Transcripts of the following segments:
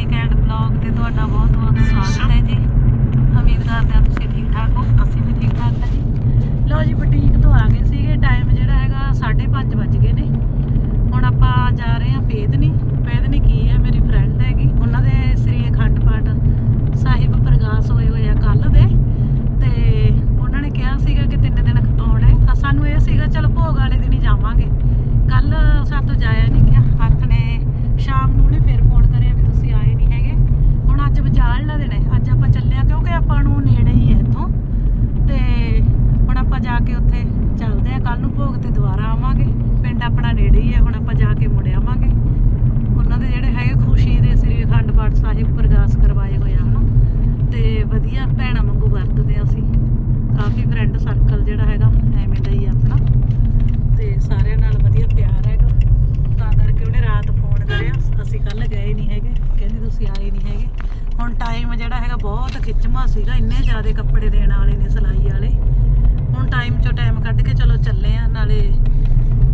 Take and blog ਤੇ ਤੁਹਾਡਾ ਬਹੁਤ ਬਹੁਤ ਸਵਾਗਤ ਹੈ ਜੀ। ਉਮੀਦ ਕਰਦੇ ਹਾਂ ਤੁਸੀਂ ਠੀਕ ਠਾਕ ਹੋ। ਅਸੀਂ ਵੀ ਠੀਕ ਠਾਕ ਹਾਂ ਜੀ। ਲਓ ਜੀ, ਬੁਟੀਕ ਤੋਂ ਆ ਗਏ ਸੀਗੇ। ਟਾਈਮ ਜਿਹੜਾ ਹੈਗਾ 5:30 ਵੱਜ ਗਏ ਨੇ। ਹੁਣ ਆਪਾਂ ਜਾ ਰਹੇ ਹਾਂ, ਪੇਦਨੀ। ਪੇਦਨੀ ਕੀ ਹੈ ਮੇਰੀ ਫਰੈਂਡ ਹੈਗੀ ਉਹਨਾਂ ਦੇ ਸ੍ਰੀ ਅਖੰਡ ਪਾਠ ਸਾਹਿਬ ਪ੍ਰਗਾਸ ਹੋਏ ਹੋਏ ਆ ਕੱਲ ਦੇ ਤੇ ਉਹਨਾਂ ਨੇ ਕਿਹਾ ਸੀਗਾ ਕਿ ਤਿੰਨ ਦਿਨ ਆਉਣਾ ਹੈ ਤਾਂ ਸਾਨੂੰ ਇਹ ਸੀਗਾ ਚਲੋ ਭੋਗ ਵਾਲੇ ਦਿਨ ਹੀ ਜਾਵਾਂਗੇ ਕੱਲ ਸਾਤੋਂ ਜਾਇਆ ਨਹੀਂ ਗਿਆ ਹੱਥ ਨੇ ਸ਼ਾਮ ਨੂੰ ਨੇ ਫਿਰ ਫੋਨ ਕਰਿਆ ਵੀ ਤੁਸੀਂ ਆਏ ਨਹੀਂ ਹੈਗੇ ਹੁਣ ਅੱਜ ਵਿਚਾਰਲਾ ਦਿਨ ਹੈ ਅੱਜ ਆਪਾਂ ਚੱਲਿਆ ਕਿਉਂਕਿ ਆਪਾਂ ਨੂੰ ਨੇੜੇ ਹੀ ਹੈ ਇੱਥੋਂ ਤੇ ਹੁਣ ਆਪਾਂ ਜਾ ਕੇ ਉੱਥੇ ਚੱਲਦੇ ਆ ਕੱਲ ਨੂੰ ਭੋਗ ਤੇ ਦੁਬਾਰਾ ਆਵਾਂਗੇ। ਪਿੰਡ ਆਪਣਾ ਨੇੜੇ ਹੀ ਹੈ ਹੁਣ ਆਪਾਂ ਜਾ ਕੇ ਮੁੜ ਆਵਾਂਗੇ। ਉਹਨਾਂ ਦੇ ਜਿਹੜੇ ਹੈਗੇ ਖੁਸ਼ੀ ਦੇ ਸ੍ਰੀ ਅਖੰਡ ਪਾਠ ਸਾਹਿਬ ਪ੍ਰਗਾਸ ਕਰਵਾਏ ਹੋਏ ਆ, ਹਨਾ? ਤੇ ਵਧੀਆ ਭੈਣਾਂ ਵਾਂਗੂ ਵਰਤਦੇ ਆ ਅਸੀਂ। ਕਾਫੀ ਫਰੈਂਡ ਸਰਕਲ ਜਿਹੜਾ ਹੈਗਾ, ਐਵੇਂ ਦਾ ਹੀ ਆ ਆਪਣਾ। ਤੇ ਸਾਰਿਆਂ ਨਾਲ ਵਧੀਆ ਪਿਆਰ ਹੈਗਾ। ਤਾਂ ਕਰਕੇ ਉਹਨੇ ਰਾਤ ਫੋਨ ਕਰਿਆ। ਅਸੀਂ ਕੱਲ ਗਏ ਨਹੀਂ ਹੈਗੇ। ਕਹਿੰਦੀ ਤੁਸੀਂ ਆਏ ਨਹੀਂ ਹੈਗੇ। ਹੁਣ ਟਾਈਮ ਜਿਹੜਾ ਹੈਗਾ ਬਹੁਤ ਖਿੱਚਮਾ ਸੀਗਾ। ਇੰਨੇ ਜ਼ਿਆਦਾ ਕੱਪੜੇ ਦੇਣ ਵਾਲੇ ਨੇ, ਸਿਲਾਈ ਵਾਲੇ। ਹੁਣ ਟਾਈਮ ਚੋਂ ਟਾਈਮ ਕੱਢ ਕੇ ਚਲੋ ਚੱਲੇ ਆ, ਨਾਲੇ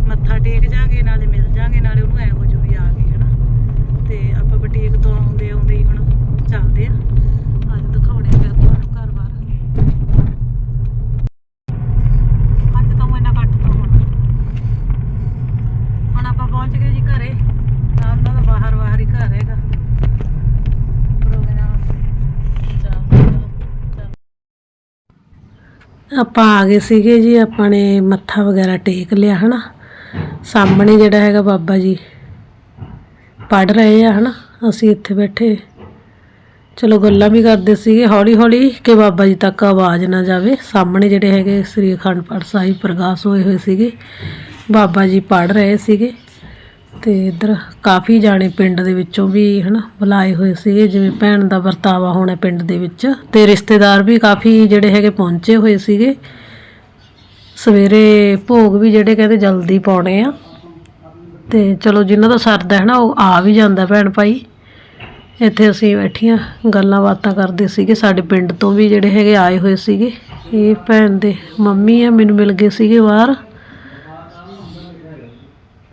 ਮੱਥਾ ਟੇਕ ਜਾਗੇ, ਨਾਲੇ ਮਿਲ ਜਾਗੇ, ਨਾਲੇ ਉਹਨੂੰ ਐ ਹੋ ਜੂ ਵੀ ਆ ਗਏ ਹਨਾ? ਤੇ ਆਪਾਂ ਬੁਟੀਕ ਤੋਂ ਆਉਂਦੇ ਆਉਂਦੇ ਹੀ ਹੁਣ ਚੱਲਦੇ ਆ ਅੱਜ ਦਿਖਾਉਣੇ ਆ ਫਿਰ ਤੁਹਾਨੂੰ ਘਰ ਬਾਰ ਅੱਜ ਤਾਂ ਮੈਂ ਨਾ ਕੱਟ ਤੋਂ ਹੁਣ ਹੁਣ ਆਪਾਂ ਪਹੁੰਚ ਗਏ ਜੀ ਘਰੇ ਆਹ ਉਹਨਾਂ ਦਾ ਬਾਹਰ ਬਾਹਰ ਹੀ ਘਰ ਹੈਗਾ ਪ੍ਰੋਗਰਾਮ ਚੱਲਦਾ ਚਲੋ ਚੱਲ ਆਪਾਂ ਆ ਗਏ ਸੀਗੇ ਜੀ, ਆਪਾਂ ਨੇ ਮੱਥਾ ਵਗੈਰਾ ਟੇਕ ਲਿਆ, ਹਨਾ। ਸਾਹਮਣੇ ਜਿਹੜਾ ਹੈਗਾ ਬਾਬਾ ਜੀ ਪੜ ਰਹੇ ਆ, ਹਨਾ। ਅਸੀਂ ਇੱਥੇ ਬੈਠੇ। ਚਲੋ, ਗੱਲਾਂ ਵੀ ਕਰਦੇ ਸੀਗੇ ਹੌਲੀ ਹੌਲੀ ਕਿ ਬਾਬਾ ਜੀ ਤੱਕ ਆਵਾਜ਼ ਨਾ ਜਾਵੇ। ਸਾਹਮਣੇ ਜਿਹੜੇ ਹੈਗੇ ਸ੍ਰੀ ਅਖੰਡ ਪਾਠ ਸਾਹਿਬ ਪ੍ਰਗਾਸ ਹੋਏ ਹੋਏ ਸੀਗੇ, ਬਾਬਾ ਜੀ ਪੜ ਰਹੇ ਸੀਗੇ। ਤੇ ਇੱਧਰ ਕਾਫੀ ਜਾਣੇ ਪਿੰਡ ਦੇ ਵਿੱਚੋਂ ਵੀ ਹਨਾ ਬੁਲਾਏ ਹੋਏ ਸੀਗੇ, ਜਿਵੇਂ ਭੈਣ ਦਾ ਵਰਤਾਵਾ ਹੋਣਾ ਪਿੰਡ ਦੇ ਵਿੱਚ। ਤੇ ਰਿਸ਼ਤੇਦਾਰ ਵੀ ਕਾਫੀ ਜਿਹੜੇ ਹੈਗੇ ਪਹੁੰਚੇ ਹੋਏ ਸੀਗੇ। ਸਵੇਰੇ ਭੋਗ ਵੀ ਜਿਹੜੇ ਕਹਿੰਦੇ ਜਲਦੀ ਪਾਉਣੇ ਆ। ਤੇ ਚਲੋ ਜਿਨ੍ਹਾਂ ਦਾ ਸਰਦਾ ਹੈ ਨਾ, ਉਹ ਆ ਵੀ ਜਾਂਦਾ ਭੈਣ ਭਾਈ। ਇੱਥੇ ਅਸੀਂ ਬੈਠੀਆਂ, ਗੱਲਾਂ ਬਾਤਾਂ ਕਰਦੇ ਸੀਗੇ। ਸਾਡੇ ਪਿੰਡ ਤੋਂ ਵੀ ਜਿਹੜੇ ਹੈਗੇ ਆਏ ਹੋਏ ਸੀਗੇ। ਇਹ ਭੈਣ ਦੇ ਮੰਮੀ ਆ, ਮੈਨੂੰ ਮਿਲ ਗਏ ਸੀਗੇ ਬਾਹਰ।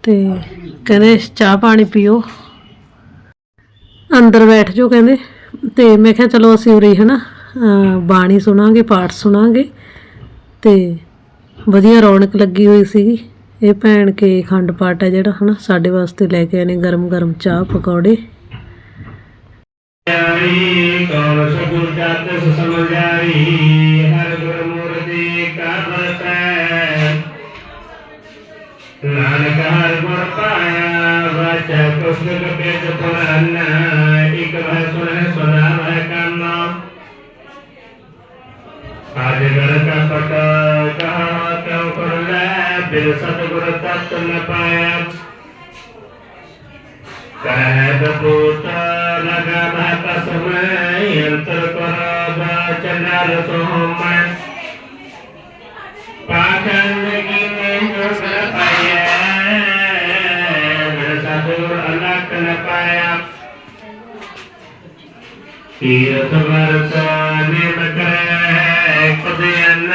ਤੇ ਕਹਿੰਦੇ, ਚਾਹ ਪਾਣੀ ਪੀਓ। ਅੰਦਰ ਬੈਠ ਜਾਓ ਕਹਿੰਦੇ। ਤੇ ਮੈਂ ਕਿਹਾ, ਚਲੋ ਅਸੀਂ ਉਰੇ ਹਨਾ, ਅਹ ਬਾਣੀ ਸੁਣਾਂਗੇ, ਪਾਠ ਸੁਣਾਂਗੇ। ਤੇ ਵਧੀਆ ਰੌਣਕ ਲੱਗੀ ਹੋਈ ਸੀਗੀ। ਇਹ ਭੈਣ ਕੇ ਖੰਡ ਪਾਠ ਹੈ ਜਿਹੜਾ ਹਨਾ, ਸਾਡੇ ਵਾਸਤੇ ਲੈ ਕੇ ਆਏ ਨੇ ਗਰਮ ਗਰਮ ਚਾਹ, ਪਕੌੜੇ। ਜਾਈ ਕੌਣ ਸਗੁਰ ਜਤ ਸਮਝਾਈ ਹਰ ਗੁਰ ਮੂਰਤੀ ਕਾ ਨਾਨਕ ਹਰ ਗੁਰ ਪਾਇਆ ਵਾਚਾ ਪੁਸਤਕ ਪੇਟ ਪੁਰਾਨ ਇਕ ਭੈ ਸੁਣੈ ਸੁਨਾ ਭੈ ਕੰਨ ਆਜ ਗਰ ਕਾ ਪਟ ਕਹਾ, ਕਿਉ ਕਰ ਲੈ? ਬਿਨ ਸਤਿਗੁਰ ਤਤ ਨ ਪਾਇਆ। ਕਹਿ ਬਪੂਤ ਲਗਾ ਭਾਤ ਸਮੈ ਅੰਤਰ ਕਰ ਚੰਡਾਲ ਸੋਮੈ ਤੀਰਥ ਵਰਤ ਨਿਮ ਕਰੈ ਕੁਦਿਨ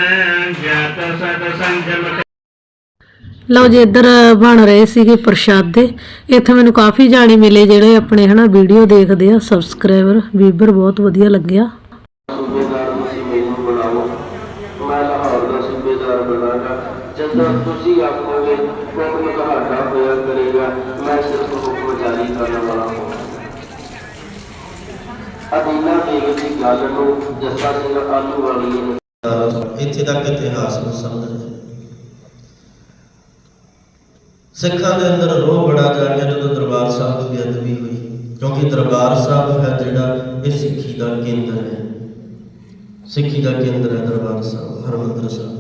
ਜਤ ਸਤ ਸੰਜਮ ਲਓ ਜੀ ਇੱਧਰ ਬਣ ਰਹੇ ਸੀਗੇ ਪ੍ਰਸ਼ਾਦੇ ਇੱਥੇ ਮੈਨੂੰ ਕਾਫੀ ਜਾਣੇ ਮਿਲੇ ਜਿਹੜੇ ਆਪਣੇ ਹਨਾ ਵੀਡੀਓ ਦੇਖਦੇ ਆ ਸਬਸਕ੍ਰਾਈਬਰ ਵੀਬਰ ਬਹੁਤ ਵਧੀਆ ਲੱਗਿਆ। ਸੂਬੇਦਾਰ ਤੁਸੀਂ ਮੈਨੂੰ ਬਣਾਓ ਮੈਂ ਲਾਹੌਰ ਦਾ ਸੂਬੇਦਾਰ ਬਣਾਗਾ। ਜਦੋਂ ਤੁਸੀਂ ਆਖੋਗੇ ਹੁਕਮ ਤੁਹਾਡਾ ਹੋਇਆ ਕਰੇਗਾ ਮੈਂ ਸਿਰਫ ਹੁਕਮ ਜਾਰੀ ਕਰਨ ਅਦੀਨਾ ਬੇਗ ਦੀ ਗੱਲ ਨੂੰ ਜੱਸਾ ਸਿੰਘ ਆਲੂ ਵਾਲੀ ਇੱਥੇ ਤੱਕ ਇਤਿਹਾਸ ਨੂੰ ਸਮਝਦੇ ਸਿੱਖਾਂ ਦੇ ਅੰਦਰ ਰੋਹ ਬੜਾ ਜਾਗਿਆ ਜਦੋਂ ਦਰਬਾਰ ਸਾਹਿਬ ਦੀ ਬੇਅਦਬੀ ਹੋਈ, ਕਿਉਂਕਿ ਦਰਬਾਰ ਸਾਹਿਬ ਹੈ ਜਿਹੜਾ ਇਹ ਸਿੱਖੀ ਦਾ ਕੇਂਦਰ ਹੈ। ਸਿੱਖੀ ਦਾ ਕੇਂਦਰ ਹੈ ਦਰਬਾਰ ਸਾਹਿਬ, ਹਰਮੰਦਰ ਸਾਹਿਬ।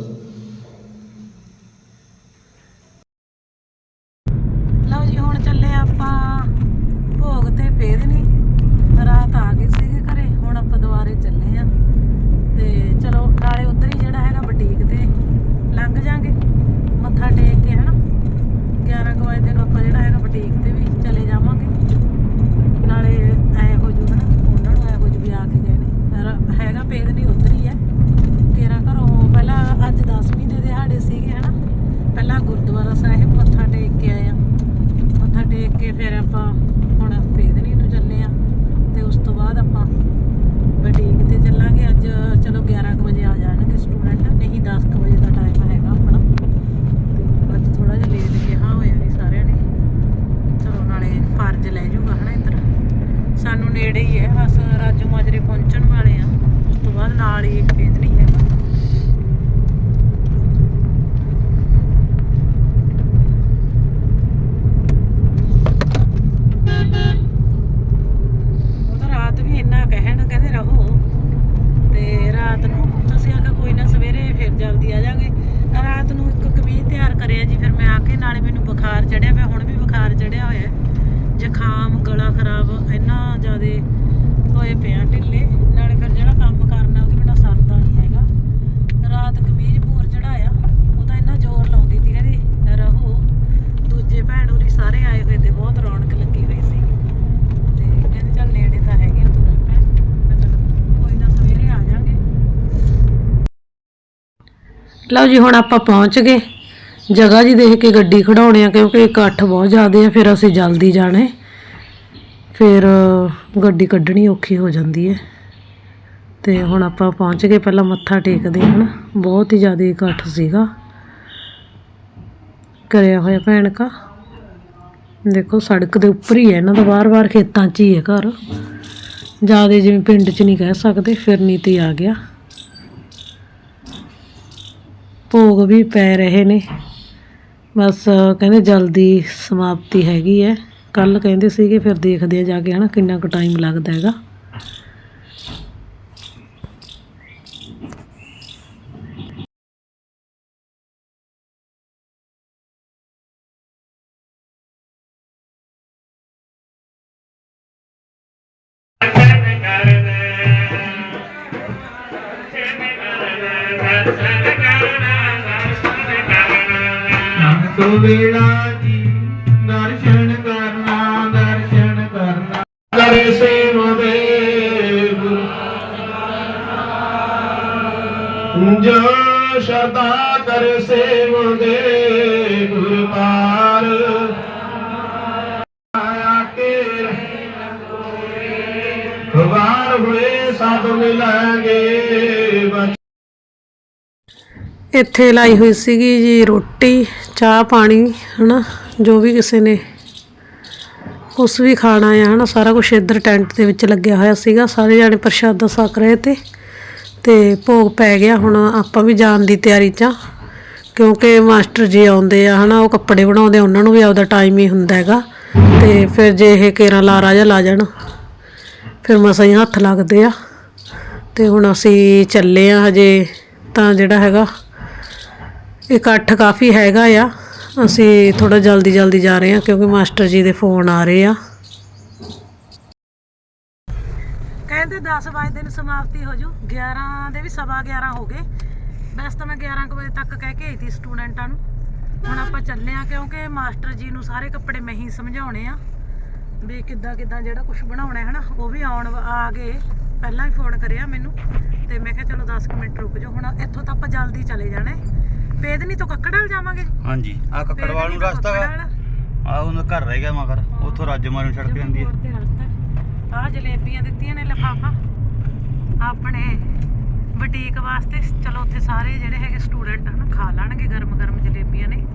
ਕੇ ਫਿਰ ਆਪਾਂ ਹੁਣ ਫੇਦਨੀ ਨੂੰ ਚੱਲੇ ਆ ਤੇ ਉਸ ਤੋਂ ਬਾਅਦ ਆਪਾਂ ਬਟੀਕ ਤੇ ਚੱਲਾਂਗੇ। ਅੱਜ ਚਲੋ 11 ਵਜੇ ਆ ਜਾਣਗੇ ਸਟੂਡੈਂਟ ਨਹੀਂ 10 ਵਜੇ ਦਾ ਟਾਈਮ ਹੈਗਾ ਆਪਣਾ। ਤੇ ਅੱਜ ਥੋੜਾ ਜਿਹਾ ਲੇਟ ਕਿਹਾ ਹੋਇਆ ਵੀ ਸਾਰਿਆਂ ਨੇ। ਚਲੋ ਨਾਲੇ ਫਰਜ਼ ਲੈ ਜੂਗਾ ਹਨਾ ਇੱਧਰ। ਸਾਨੂੰ ਨੇੜੇ ਹੀ ਹੈ, ਬਸ ਰਾਜੂ ਮਾਜਰੇ ਪਹੁੰਚਣ ਵਾਲੇ ਆ। ਉਸ ਤੋਂ ਬਾਅਦ ਨਾਲ ਹੀ ਫੇਦਨੀ ਹੈ ਬੁਖਾਰ ਚੜਿਆ ਪਿਆ, ਹੁਣ ਵੀ ਬੁਖਾਰ ਚੜਿਆ ਹੋਇਆ ਹੈ। ਜ਼ੁਕਾਮ, ਗਲਾ ਖਰਾਬ, ਇੰਨਾ ਜ਼ਿਆਦੇ ਹੋਏ ਪਿਆ ਢਿੱਲੇ। ਨਾਲੇ ਫਿਰ ਜਿਹੜਾ ਕੰਮ ਕਰਨਾ, ਉਹਦੇ ਬਿਨਾ ਸਰਦਾ ਨਹੀਂ ਹੈਗਾ। ਰਾਤ ਕਮੀਜ਼ ਪੂਰ ਚੜਾਇਆ ਉਹ ਤਾਂ ਇੰਨਾ ਜ਼ੋਰ ਲਾਉਂਦੀ ਸੀ ਕਹਿੰਦੀ, ਰਹੋ। ਦੂਜੇ ਭੈਣ ਉਰੀ ਸਾਰੇ ਆਏ ਹੋਏ ਤੇ ਬਹੁਤ ਰੌਣਕ ਲੱਗੀ ਹੋਈ ਸੀ। ਤੇ ਕਹਿੰਦੇ, ਚੱਲ ਨੇੜੇ ਤਾਂ ਹੈਗੇ ਆ ਤੁਰਨ ਪੈ ਮੈਂ ਕੋਈ ਨਾ ਸਵੇਰੇ ਆ ਜਾਾਂਗੇ। ਲਓ ਜੀ, ਹੁਣ ਆਪਾਂ ਪਹੁੰਚ ਗਏ। ਜਗ੍ਹਾ ਜੀ ਦੇਖ ਕੇ ਗੱਡੀ ਖੜਾਉਣੇ ਆ, ਕਿਉਂਕਿ ਇਕੱਠ ਬਹੁਤ ਜ਼ਿਆਦਾ ਆ, ਫਿਰ ਅਸੀਂ ਜਲਦੀ ਜਾਣਾ ਫਿਰ ਗੱਡੀ ਕੱਢਣੀ ਔਖੀ ਹੋ ਜਾਂਦੀ ਹੈ। ਤੇ ਹੁਣ ਆਪਾਂ ਪਹੁੰਚ ਗਏ, ਪਹਿਲਾਂ ਮੱਥਾ ਟੇਕਦੇ ਹਾਂ ਬਹੁਤ ਹੀ ਜ਼ਿਆਦਾ ਇਕੱਠ ਸੀਗਾ। ਕਰਿਆ ਹੋਇਆ ਭੈਣ ਕਾ। ਦੇਖੋ, ਸੜਕ ਦੇ ਉੱਪਰ ਹੀ ਹੈ, ਇਹਨਾਂ ਦਾ ਬਾਰ-ਬਾਰ ਖੇਤਾਂ 'ਚ ਹੀ ਹੈ ਘਰ। ਜ਼ਿਆਦਾ ਜਿਵੇਂ ਪਿੰਡ 'ਚ ਨਹੀਂ ਕਹਿ ਸਕਦੇ, ਫਿਰ ਨੀਤੀ ਆ ਗਿਆ। ਭੋਗ ਵੀ ਪੈ ਰਹੇ ਨੇ। ਬਸ ਕਹਿੰਦੇ ਜਲਦੀ ਸਮਾਪਤੀ ਹੈਗੀ ਹੈ। ਕੱਲ ਕਹਿੰਦੇ ਸੀਗੇ, ਫਿਰ ਦੇਖਦੇ ਆ ਜਾ ਕੇ, ਹਨਾ, ਕਿੰਨਾ ਕੁ ਟਾਈਮ ਲੱਗਦਾ ਹੈਗਾ। ਵੇਲਾ ਜੀ, ਦਰਸ਼ਨ ਕਰਨਾ ਦਰਸ਼ਨ ਕਰਨਾ। ਦਰ ਸੇਵ ਦੇ ਜੋ ਸ਼ਰਦਾ ਕਰ ਸੇਵ ਦੇ ਪਾਰ ਇੱਥੇ ਲਾਈ ਹੋਈ ਸੀਗੀ ਜੀ ਰੋਟੀ, ਚਾਹ ਪਾਣੀ, ਹਨਾ, ਜੋ ਵੀ ਕਿਸੇ ਨੇ ਕੁਛ ਵੀ ਖਾਣਾ ਆ, ਹਨਾ, ਸਾਰਾ ਕੁਝ ਇੱਧਰ ਟੈਂਟ ਦੇ ਵਿੱਚ ਲੱਗਿਆ ਹੋਇਆ ਸੀਗਾ, ਸਾਰੇ ਜਾਣੇ ਪ੍ਰਸ਼ਾਦਾ ਛਕ ਰਹੇ ਤੇ ਤੇ ਭੋਗ ਪੈ ਗਿਆ, ਹੁਣ ਆਪਾਂ ਵੀ ਜਾਣ ਦੀ ਤਿਆਰੀ 'ਚ ਆ, ਕਿਉਂਕਿ ਮਾਸਟਰ ਜੀ ਆਉਂਦੇ ਆ, ਹਨਾ, ਉਹ ਕੱਪੜੇ ਬਣਾਉਂਦੇ ਉਹਨਾਂ ਨੂੰ ਵੀ ਆਪਦਾ ਟਾਈਮ ਹੀ ਹੁੰਦਾ ਹੈਗਾ, ਤੇ ਫਿਰ ਜੇ ਇਹ ਕੇਰਾ ਲਾਰਾ ਜਾਂ ਲਾ ਜਾਣ, ਫਿਰ ਮਸਾਂ ਹੀ ਹੱਥ ਲੱਗਦੇ ਆ, ਤੇ ਹੁਣ ਅਸੀਂ ਚੱਲੇ ਆ ਹਜੇ, ਤਾਂ ਜਿਹੜਾ ਹੈਗਾ ਇਕੱਠ ਕਾਫੀ ਹੈਗਾ ਆ। ਅਸੀਂ ਥੋੜਾ ਜਲਦੀ ਜਲਦੀ ਜਾ ਰਹੇ ਹਾਂ ਕਿਉਂਕਿ ਮਾਸਟਰ ਜੀ ਦੇ ਫੋਨ ਆ ਰਹੇ ਆ। ਕਹਿੰਦੇ 10 ਵਜੇ ਦਿਨ ਸਮਾਪਤੀ ਹੋ ਜੂ। 11 ਦੇ ਵੀ ਸਵਾ 11 ਹੋ ਗਏ। ਵੈਸੇ ਤਾਂ ਮੈਂ 11 ਕੁ ਵਜੇ ਤੱਕ ਕਹਿ ਕੇ ਆਈ ਸੀ ਸਟੂਡੈਂਟਾਂ ਨੂੰ। ਹੁਣ ਆਪਾਂ ਚੱਲੇ ਆ ਕਿਉਂਕਿ ਮਾਸਟਰ ਜੀ ਨੂੰ ਸਾਰੇ ਕੱਪੜੇ ਮੈਂ ਹੀ ਸਮਝਾਉਣੇ ਆ। ਵੀ ਕਿੱਦਾਂ ਕਿੱਦਾਂ ਜਿਹੜਾ ਕੁਝ ਬਣਾਉਣਾ ਹੈ ਨਾ, ਉਹ ਵੀ ਆਉਣ ਵਾ- ਆ ਗਏ ਪਹਿਲਾਂ ਹੀ ਫੋਨ ਕਰਿਆ ਮੈਨੂੰ। ਤੇ ਮੈਂ ਕਿਹਾ ਚਲੋ 10 ਕੁ ਮਿੰਟ ਰੁਕ ਜਾਓ। ਹੁਣ ਇੱਥੋਂ ਤਾਂ ਆਪਾਂ ਜਲਦੀ ਚਲੇ ਜਾਣਾ ਹੈ ਪੇਦਨੀ ਤੋਂ ਕੱਕੜਾਲ ਜਾਵਾਂਗੇ? ਹਾਂਜੀ। ਆ ਕੱਕੜਵਾਲ ਨੂੰ ਰਸਤਾ ਵਾ। ਆ ਉਹਨਾਂ ਘਰ ਰਹਿ ਗਿਆ ਮਗਰ। ਉੱਥੋਂ ਰਾਜਮਾਰ ਨੂੰ ਸੜਕ ਜਾਂਦੀ ਹੈ। ਆ ਜਲੇਬੀਆਂ ਦਿੱਤੀਆਂ ਨੇ ਲਫਾਫਾ। ਆਪਣੇ ਬੁਟੀਕ ਵਾਸਤੇ ਚਲੋ ਉੱਥੇ ਸਾਰੇ ਜਿਹੜੇ ਹੈਗੇ ਸਟੂਡੈਂਟ ਹਨ ਖਾ ਲੈਣਗੇ ਗਰਮ ਗਰਮ ਜਲੇਬੀਆਂ ਨੇ।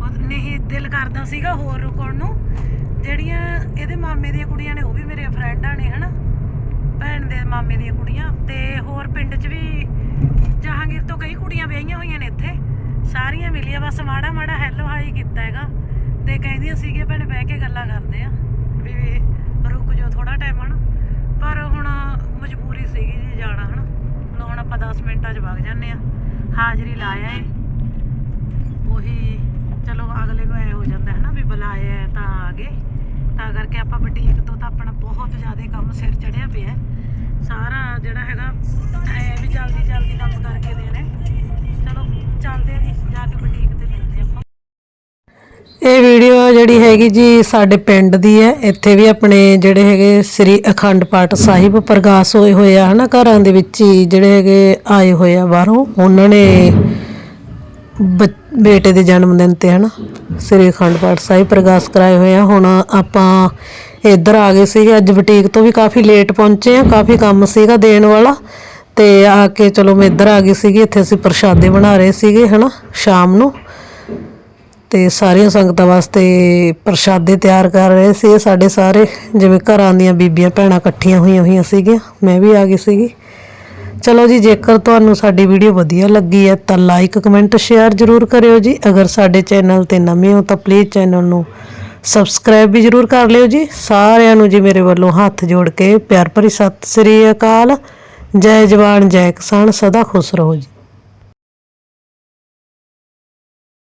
ਉਹ ਨਹੀਂ ਦਿਲ ਕਰਦਾ ਸੀਗਾ ਹੋਰ ਰੁਕਣ ਨੂੰ। ਜਿਹੜੀਆਂ ਇਹਦੇ ਮਾਮੇ ਦੀਆਂ ਕੁੜੀਆਂ ਨੇ ਉਹ ਵੀ ਮੇਰੇ ਫਰੈਂਡਾਂ ਨੇ ਹਨਾ? ਭੈਣ ਦੇ ਮਾਮੇ ਦੀਆਂ ਕੁੜੀਆਂ। ਤੇ ਹੋਰ ਪਿੰਡ 'ਚ ਵੀ ਜਹਾਂਗੀਰ ਤੋਂ ਕਈ ਕੁੜੀਆਂ ਵਿਆਹੀਆਂ ਹੋਈਆਂ ਨੇ ਇੱਥੇ। ਸਾਰੀਆਂ ਮਿਲੀਆਂ, ਬਸ ਮਾੜਾ ਮਾੜਾ ਹੈਲੋ ਹਾਈ ਕੀਤਾ ਹੈਗਾ। ਤੇ ਕਹਿੰਦੀਆਂ ਸੀਗੇ ਭੈਣੇ ਬਹਿ ਕੇ ਗੱਲਾਂ ਕਰਦੇ ਆ, ਵੀ ਰੁਕ ਜਾਓ ਥੋੜਾ ਟਾਈਮ ਹਨ। ਪਰ ਹੁਣ ਮਜਬੂਰੀ ਸੀਗੀ ਜੀ ਜਾਣਾ ਹਨ। ਲੋ ਹੁਣ ਆਪਾਂ 10 ਮਿੰਟਾਂ 'ਚ ਵਗ ਜਾਂਦੇ ਆ। ਹਾਜ਼ਰੀ ਲਾਇਆ ਏ। ਉਹੀ ਚਲੋ ਅਗਲੇ ਨੂੰ ਐ ਹੋ ਜਾਂਦਾ ਹੈ ਨਾ ਵੀ ਬੁਲਾਇਆ ਤਾਂ ਆ ਗਏ। ਤਾਂ ਕਰਕੇ ਆਪਾਂ ਬਟੀਕ ਤੋਂ ਤਾਂ ਆਪਣਾ ਬਹੁਤ ਜ਼ਿਆਦਾ ਕੰਮ ਸਿਰ ਚੜਿਆ ਪਿਆ। ਸਾਰਾ ਜਿਹੜਾ ਹੈਗਾ, ਐ ਵੀ ਜਲਦੀ ਜਲਦੀ ਕੰਮ ਕਰਕੇ ਦੇਣਾ। ਹੈ। ਜੀ, ਜਾ ਕੇ ਬੁਟੀਕ ਤੇ ਮਿਲਦੇ ਆਪਾਂ। ਇਹ ਵੀਡੀਓ ਜਿਹੜੀ ਹੈਗੀ ਜੀ ਸਾਡੇ ਪਿੰਡ ਦੀ ਹੈ। ਇੱਥੇ ਵੀ ਆਪਣੇ ਜਿਹੜੇ ਹੈਗੇ ਸ੍ਰੀ ਅਖੰਡ ਪਾਠ ਸਾਹਿਬ ਪ੍ਰਕਾਸ਼ ਹੋਏ ਹੋਏ ਆ, ਹਨਾ? ਘਰਾਂ ਦੇ ਵਿੱਚ ਹੀ ਜਿਹੜੇ ਹੈਗੇ ਆਏ ਹੋਏ ਆ ਬਾਹਰੋਂ। ਉਹਨਾਂ ਨੇ ਬ- ਬੇਟੇ ਦੇ ਜਨਮ ਦਿਨ ਤੇ, ਹਨਾ? ਸ੍ਰੀ ਅਖੰਡ ਪਾਠ ਸਾਹਿਬ ਪ੍ਰਕਾਸ਼ ਕਰਾਏ ਹੋਏ ਆ। ਹੁਣ ਆਪਾਂ ਇੱਧਰ ਆ ਗਏ ਸੀਗੇ। ਅੱਜ ਬੁਟੀਕ ਤੋਂ ਵੀ ਕਾਫੀ ਲੇਟ ਪਹੁੰਚੇ ਆ। ਕਾਫੀ ਕੰਮ ਸੀਗਾ ਦੇਣ ਵਾਲਾ। ਤੇ ਆ ਕੇ ਚਲੋ ਮੈਂ ਇੱਧਰ ਆ ਗਈ ਸੀਗੀ, ਇੱਥੇ ਅਸੀਂ ਪ੍ਰਸ਼ਾਦੇ ਬਣਾ ਰਹੇ ਸੀਗੇ, ਹਨਾ, ਸ਼ਾਮ ਨੂੰ। ਤੇ ਸਾਰੀਆਂ ਸੰਗਤਾਂ ਵਾਸਤੇ ਪ੍ਰਸ਼ਾਦੇ ਤਿਆਰ ਕਰ ਰਹੇ ਸੀ ਸਾਡੇ ਸਾਰੇ, ਜਿਵੇਂ ਘਰਾਂ ਦੀਆਂ ਬੀਬੀਆਂ ਭੈਣਾਂ ਇਕੱਠੀਆਂ ਹੋਈਆਂ ਹੋਈਆਂ ਸੀਗੀਆਂ, ਮੈਂ ਵੀ ਆ ਗਈ ਸੀਗੀ। ਚਲੋ ਜੀ, ਜੇਕਰ ਤੁਹਾਨੂੰ ਸਾਡੀ ਵੀਡੀਓ ਵਧੀਆ ਲੱਗੀ ਹੈ, ਤਾਂ ਲਾਈਕ ਕਮੈਂਟ ਸ਼ੇਅਰ ਜ਼ਰੂਰ ਕਰਿਓ ਜੀ। ਅਗਰ ਸਾਡੇ ਚੈਨਲ ਤੇ ਨਵੇਂ ਹੋ, ਤਾਂ ਪਲੀਜ਼ ਚੈਨਲ ਨੂੰ ਸਬਸਕ੍ਰਾਈਬ ਵੀ ਜ਼ਰੂਰ ਕਰ ਲਿਓ ਜੀ। ਸਾਰਿਆਂ ਨੂੰ ਜੀ ਮੇਰੇ ਵੱਲੋਂ ਹੱਥ ਜੋੜ ਕੇ ਪਿਆਰ ਭਰੀ ਸਤਿ ਸ੍ਰੀ ਅਕਾਲ। ਜੈ ਜਵਾਨ ਜੈ ਕਿਸਾਨ ਸਦਾ ਖੁਸ਼ ਰਹੋ ਜੀ।